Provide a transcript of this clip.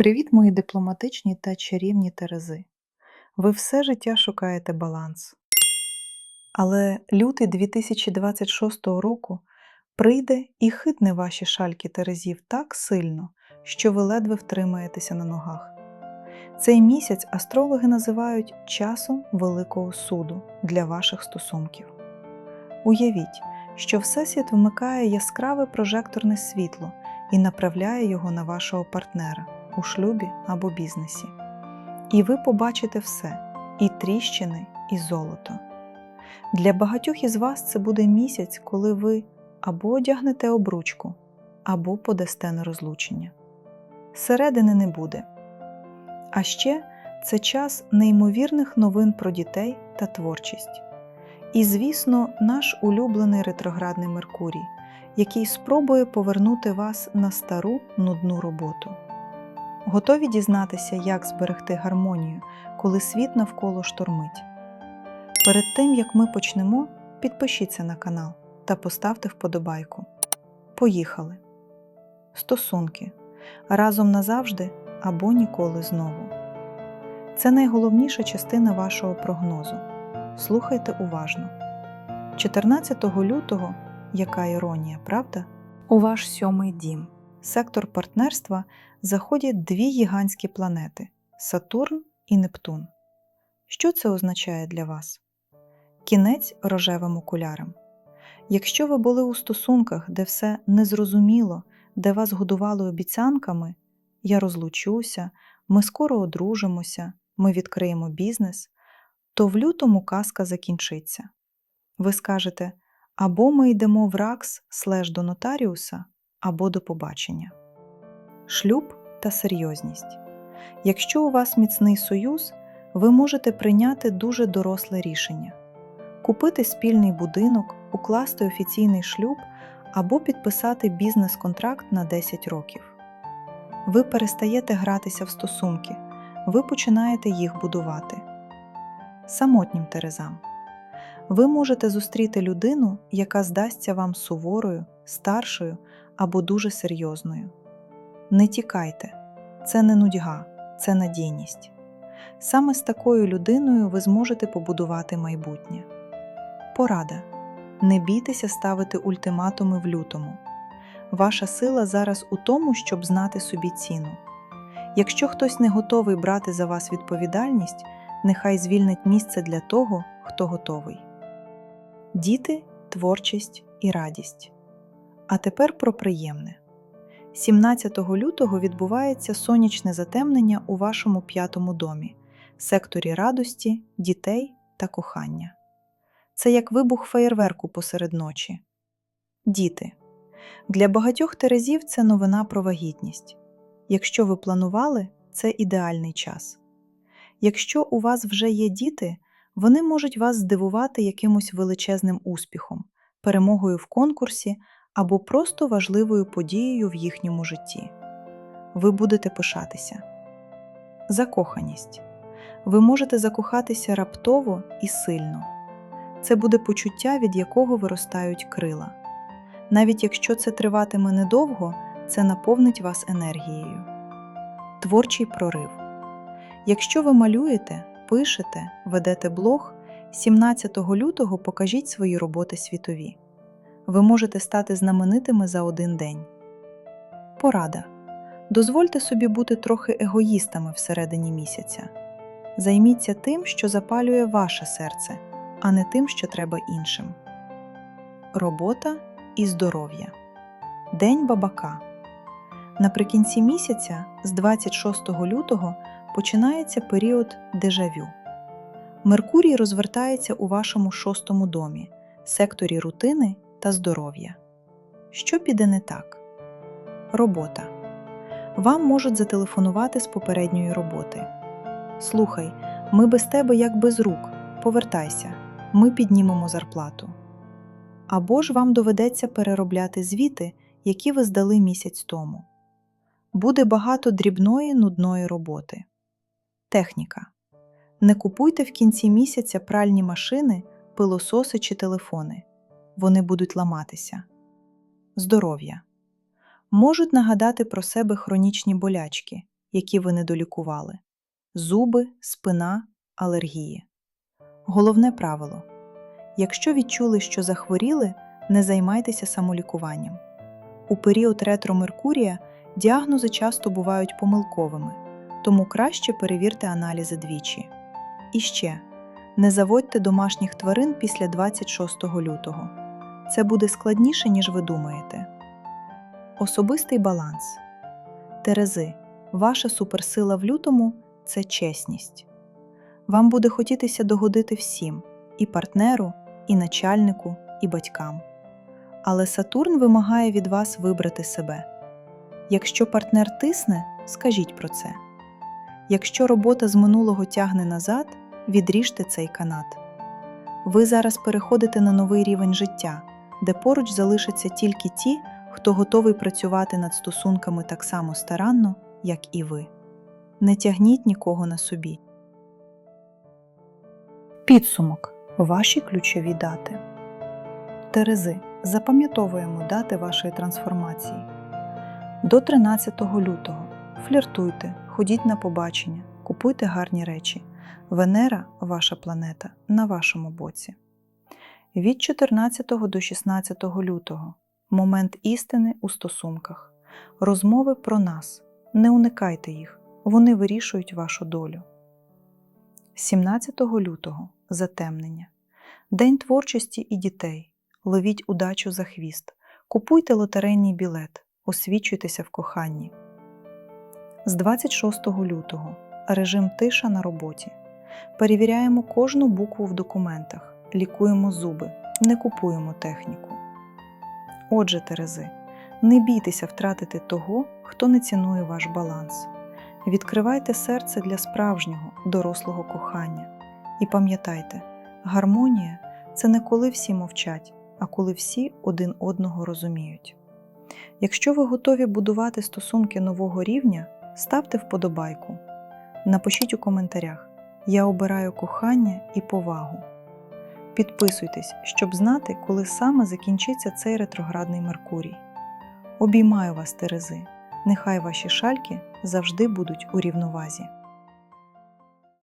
Привіт, мої дипломатичні та чарівні Терези. Ви все життя шукаєте баланс. Але лютий 2026 року прийде і хитне ваші шальки Терезів так сильно, що ви ледве втримаєтеся на ногах. Цей місяць астрологи називають часом Великого суду для ваших стосунків. Уявіть, що Всесвіт вмикає яскраве прожекторне світло і направляє його на вашого партнера у шлюбі або бізнесі. І ви побачите все і тріщини, і золото. Для багатьох із вас це буде місяць, коли ви або одягнете обручку, або подасте на розлучення. Середини не буде. А ще це час неймовірних новин про дітей та творчість. І, звісно, наш улюблений ретроградний Меркурій, який спробує повернути вас на стару нудну роботу. Готові дізнатися, як зберегти гармонію, коли світ навколо штормить. Перед тим як ми почнемо, підпишіться на канал та поставте вподобайку. Поїхали! Стосунки разом назавжди або ніколи знову. Це найголовніша частина вашого прогнозу. Слухайте уважно. 14 лютого, яка іронія, правда? У ваш сьомий дім, сектор партнерства заходять дві гігантські планети Сатурн і Нептун. Що це означає для вас? Кінець рожевим окулярам. Якщо ви були у стосунках, де все незрозуміло, де вас годували обіцянками, я розлучуся, ми скоро одружимося, ми відкриємо бізнес, то в лютому казка закінчиться. Ви скажете або ми йдемо в РАКС слеш до нотаріуса, або до побачення. Шлюб та серйозність. Якщо у вас міцний союз, ви можете прийняти дуже доросле рішення купити спільний будинок, укласти офіційний шлюб або підписати бізнес-контракт на 10 років. Ви перестаєте гратися в стосунки, ви починаєте їх будувати. Самотнім Терезам. Ви можете зустріти людину, яка здасться вам суворою, старшою або дуже серйозною. Не тікайте, це не нудьга, це надійність. Саме з такою людиною ви зможете побудувати майбутнє. Порада. Не бійтеся ставити ультиматуми в лютому. Ваша сила зараз у тому, щоб знати собі ціну. Якщо хтось не готовий брати за вас відповідальність, нехай звільнить місце для того, хто готовий. Діти, творчість і радість. А тепер про приємне. 17 лютого відбувається сонячне затемнення у вашому п'ятому домі, секторі радості, дітей та кохання. Це як вибух феєрверку посеред ночі. Діти. Для багатьох терезів це новина про вагітність. Якщо ви планували, це ідеальний час. Якщо у вас вже є діти, вони можуть вас здивувати якимось величезним успіхом, перемогою в конкурсі або просто важливою подією в їхньому житті. Ви будете пишатися. Закоханість. Ви можете закохатися раптово і сильно. Це буде почуття, від якого виростають крила. Навіть якщо це триватиме недовго, це наповнить вас енергією. Творчий прорив. Якщо ви малюєте, пишете, ведете блог, 17 лютого покажіть свої роботи світові. Ви можете стати знаменитими за один день. Порада. Дозвольте собі бути трохи егоїстами всередині місяця. Займіться тим, що запалює ваше серце, а не тим, що треба іншим. Робота і здоров'я. День бабака. Наприкінці місяця, з 26 лютого, починається період дежавю. Меркурій розвертається у вашому шостому домі, секторі рутини та здоров'я. Що піде не так? Робота. Вам можуть зателефонувати з попередньої роботи. Слухай, ми без тебе як без рук. Повертайся, ми піднімемо зарплату. Або ж вам доведеться переробляти звіти, які ви здали місяць тому. Буде багато дрібної нудної роботи. Техніка. Не купуйте в кінці місяця пральні машини, пилососи чи телефони. Вони будуть ламатися. Здоров'я. Можуть нагадати про себе хронічні болячки, які ви не долікували: зуби, спина, алергії. Головне правило: якщо відчули, що захворіли, не займайтеся самолікуванням. У період ретро Меркурія діагнози часто бувають помилковими, тому краще перевірте аналізи двічі. І ще не заводьте домашніх тварин після 26 лютого. Це буде складніше, ніж ви думаєте. Особистий баланс. Терези. Ваша суперсила в лютому це чесність. Вам буде хотітися догодити всім і партнеру, і начальнику, і батькам. Але Сатурн вимагає від вас вибрати себе. Якщо партнер тисне, скажіть про це. Якщо робота з минулого тягне назад, відріжте цей канат. Ви зараз переходите на новий рівень життя, де поруч залишаться тільки ті, хто готовий працювати над стосунками так само старанно, як і ви. Не тягніть нікого на собі. Підсумок. Ваші ключові дати. Терези. Запам'ятовуємо дати вашої трансформації. До 13 лютого фліртуйте, ходіть на побачення, купуйте гарні речі. Венера, ваша планета, на вашому боці. Від 14 до 16 лютого момент істини у стосунках. Розмови про нас. Не уникайте їх, вони вирішують вашу долю. 17 лютого затемнення. День творчості і дітей. Ловіть удачу за хвіст. Купуйте лотерейний білет. Освічуйтеся в коханні. З 26 лютого режим тиша на роботі. Перевіряємо кожну букву в документах, лікуємо зуби, не купуємо техніку. Отже, Терези, не бійтеся втратити того, хто не цінує ваш баланс. Відкривайте серце для справжнього, дорослого кохання. І пам'ятайте, гармонія це не коли всі мовчать, а коли всі один одного розуміють. Якщо ви готові будувати стосунки нового рівня, ставте вподобайку. Напишіть у коментарях: Я обираю кохання і повагу. Підписуйтесь, щоб знати, коли саме закінчиться цей ретроградний Меркурій. Обіймаю вас, Терези! Нехай ваші шальки завжди будуть у рівновазі.